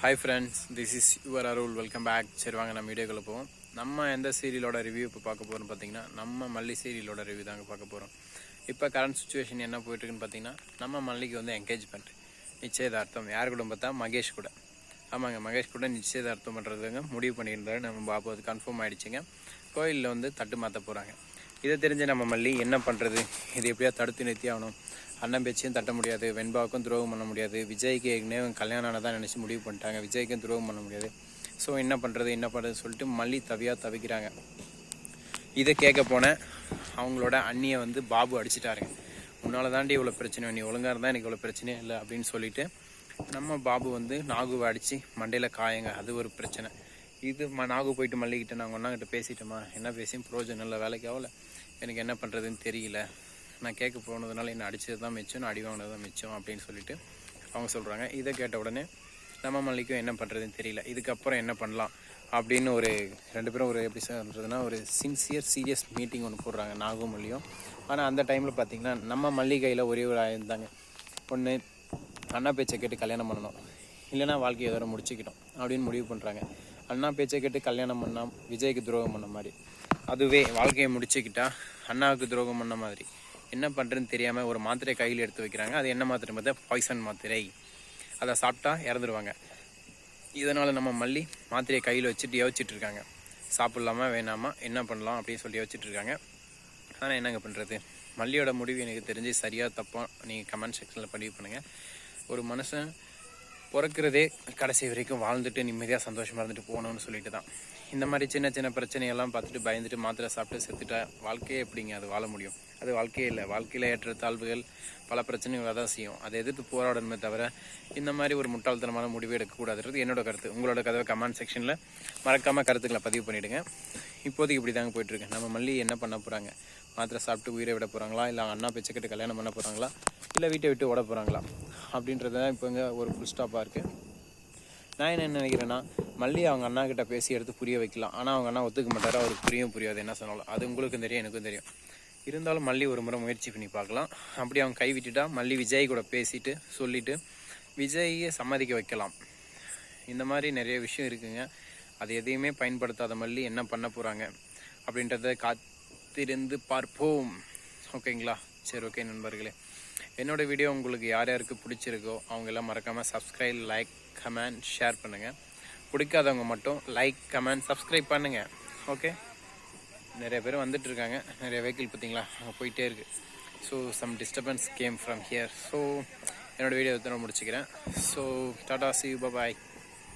Hi friends this is your Arul welcome back சரி வாங்க நம்ம வீடியோக்குள்ள போவோம். நம்ம எந்த சீரியலோட ரிவ்யூ இப்போ பார்க்க போகிறோம் பார்த்தீங்கன்னா நம்ம மல்லி சீரியலோட ரிவ்யூ தாங்க பார்க்க போகிறோம் இப்போ கரண்ட் சுச்சுவேஷன் என்ன போயிட்டுருக்குன்னு பார்த்தீங்கன்னா நம்ம மல்லிக்கு வந்து என்கேஜ்மெண்ட் நிச்சயதார்த்தம். யார் கூட பார்த்தா மகேஷ் கூட. ஆமாங்க மகேஷ் கூட நிச்சயதார்த்தம் பண்ணுறதுங்க முடிவு பண்ணியிருந்தாரு. நம்ம பாபு அது கன்ஃபார்ம் ஆகிடுச்சிங்க கோயிலில் வந்து தட்டு மாற்ற போகிறாங்க இதை தெரிஞ்ச நம்ம மல்லி என்ன பண்ணுறது இது எப்படியா தடுத்து நிறுத்தி ஆகணும்? அண்ணன் பேச்சையும் தட்ட முடியாது. வெண்பாவுக்கும் துரோகம் பண்ண முடியாது. விஜய்க்கு ஏற்கனவே கல்யாணம் ஆனதான் நினச்சி முடிவு பண்ணிட்டாங்க. விஜய்க்கும் துரோகம் பண்ண முடியாது. ஸோ என்ன பண்ணுறது என்ன பண்ணுறதுன்னு சொல்லிட்டு மல்லி தவியாக தவிக்கிறாங்க. இதை கேட்க போனேன் அவங்களோட அண்ணியை வந்து பாபு அடிச்சிட்டாருங்க உன்னால தாண்டி இவ்வளோ பிரச்சனை நீ ஒழுங்காக இருந்தால் எனக்கு இவ்வளோ பிரச்சனையே இல்லை அப்படின்னு சொல்லிட்டு நம்ம பாபு வந்து நாகுவை அடித்து மண்டையில் காயங்க. அது ஒரு பிரச்சனை. இது நாகு போயிட்டு மல்லிக்கிட்ட நாங்கள் ஒன்றாங்கிட்ட பேசிட்டோமா என்ன பேசியும் பிரயோஜனம் இல்லை வேலைக்கு ஆகல. எனக்கு என்ன பண்ணுறதுன்னு தெரியல. நான் கேட்க போனதுனால என்ன அடிச்சது தான் மிச்சம் நான் அடி வாங்கினது தான் மிச்சம் அப்படின்னு சொல்லிட்டு அவங்க சொல்கிறாங்க இதை கேட்ட உடனே நம்ம மல்லிக்கும் என்ன பண்ணுறதுன்னு தெரியல. இதுக்கப்புறம் என்ன பண்ணலாம் அப்படின்னு ஒரு ரெண்டு பேரும் ஒரு எப்படி சொல்கிறதுனா ஒரு சின்சியர் சீரியஸ் மீட்டிங் ஒன்று போடுறாங்க நாகும் மல்லியும். ஆனால் அந்த டைமில் பார்த்தீங்கன்னா நம்ம மல்லிகையில் ஒரே ஒரு ஆயிருந்தாங்க ஒன்று அண்ணா பேச்சை கேட்டு கல்யாணம் பண்ணணும். இல்லைன்னா வாழ்க்கையை இதோட முடிச்சுக்கிட்டோம் அப்படின்னு முடிவு பண்ணுறாங்க அண்ணா பேச்சை கேட்டு கல்யாணம் பண்ணால் விஜய்க்கு துரோகம் பண்ண மாதிரி. அதுவே வாழ்க்கையை முடிச்சுக்கிட்டா அண்ணாவுக்கு துரோகம் பண்ண மாதிரி. என்ன பண்ணுறதுன்னு தெரியாமல் ஒரு மாத்திரை கையில் எடுத்து வைக்கிறாங்க. அது என்ன மாத்திரை பார்த்தா? பாய்சன் மாத்திரை. அதை சாப்பிட்டா இறந்துடுவாங்க இதனால் நம்ம மல்லி மாத்திரையை கையில் வச்சுட்டு யோசிச்சுட்டு இருக்காங்க. சாப்பிட்லாமா வேணாமா என்ன பண்ணலாம் அப்படின்னு சொல்லி யோசிச்சுட்டு இருக்காங்க. ஆனால் என்னங்க பண்ணுறது மல்லியோட முடிவு எனக்கு தெரிஞ்சு சரியாக தப்பாக நீங்கள் கமெண்ட் செக்ஷனில் பதிவு பண்ணுங்கள் ஒரு மனுஷன் பிறக்கிறதே கடைசி வரைக்கும் வாழ்ந்துட்டு நிம்மதியாக சந்தோஷமாக இருந்துட்டு போகணும்னு சொல்லிட்டு தான். இந்த மாதிரி சின்ன சின்ன பிரச்சனையெல்லாம் பார்த்துட்டு பயந்துட்டு மாத்திரை சாப்பிட்டு செத்துட்டா வாழ்க்கையே எப்படிங்க? அது வாழ முடியும். அது வாழ்க்கையே இல்லை. வாழ்க்கையில் ஏற்ற தாழ்வுகள் பல பிரச்சனைகளை தான் செய்யும். அதை எதிர்த்து போராடணுமே தவிர இந்த மாதிரி ஒரு முட்டாள்தனமான முடிவு எடுக்கக்கூடாதுன்றது என்னோட கருத்து. உங்களோட கதவை கமெண்ட் செக்ஷனில் மறக்காமல் கருத்துக்களை பதிவு பண்ணிவிடுங்க இப்போதைக்கு இப்படி தாங்க போயிட்டுருக்கு. நம்ம மல்லி என்ன பண்ண போகிறாங்க மாத்திரை சாப்பிட்டு உயிரை விட போகிறாங்களா இல்லை அண்ணா பேச்சை கல்யாணம் பண்ண போகிறாங்களா இல்லை வீட்டை விட்டு ஓட போகிறாங்களா அப்படின்றது தான் இப்போ இங்கே ஒரு ஃபுல் ஸ்டாப்பாக இருக்குது நான் என்ன நினைக்கிறேன்னா மல்லி அவங்க அண்ணா கிட்ட பேசி எடுத்து புரிய வைக்கலாம். ஆனால் அவங்க அண்ணா ஒத்துக்க மாட்டாரு. அவருக்கு புரியும் புரியாது. என்ன சொன்னாலும். அது உங்களுக்கும் தெரியும் எனக்கும் தெரியும். இருந்தாலும் மல்லி ஒரு முறை முயற்சி பண்ணி பார்க்கலாம். அப்படி அவங்க கை விட்டுட்டா மல்லி விஜய் கூட பேசிட்டு சொல்லிவிட்டு விஜயை சம்மதிக்க வைக்கலாம். இந்த மாதிரி நிறைய விஷயம் இருக்குங்க. அது எதையுமே பயன்படுத்தாத மல்லி என்ன பண்ண போகிறாங்க அப்படின்றத காத்திருந்து பார்ப்போம். ஓகேங்களா? சரி ஓகே நண்பர்களே. என்னோட வீடியோ உங்களுக்கு யார் யாருக்கு பிடிச்சிருக்கோ அவங்கெல்லாம் மறக்காமல் சப்ஸ்கிரைப் லைக் கமெண்ட் ஷேர் பண்ணுங்கள் பிடிக்காதவங்க மட்டும் லைக் கமெண்ட் சப்ஸ்கிரைப் பண்ணுங்கள் ஓகே? நிறைய பேர் வந்துட்டுருக்காங்க நிறைய வெஹிக்கிள் பார்த்தீங்களா? அங்கே போயிட்டே இருக்குது so some disturbance came from here so என்னோடய வீடியோ எத்தனை முடிச்சுக்கிறேன். ஸோ டாடா சி பாய்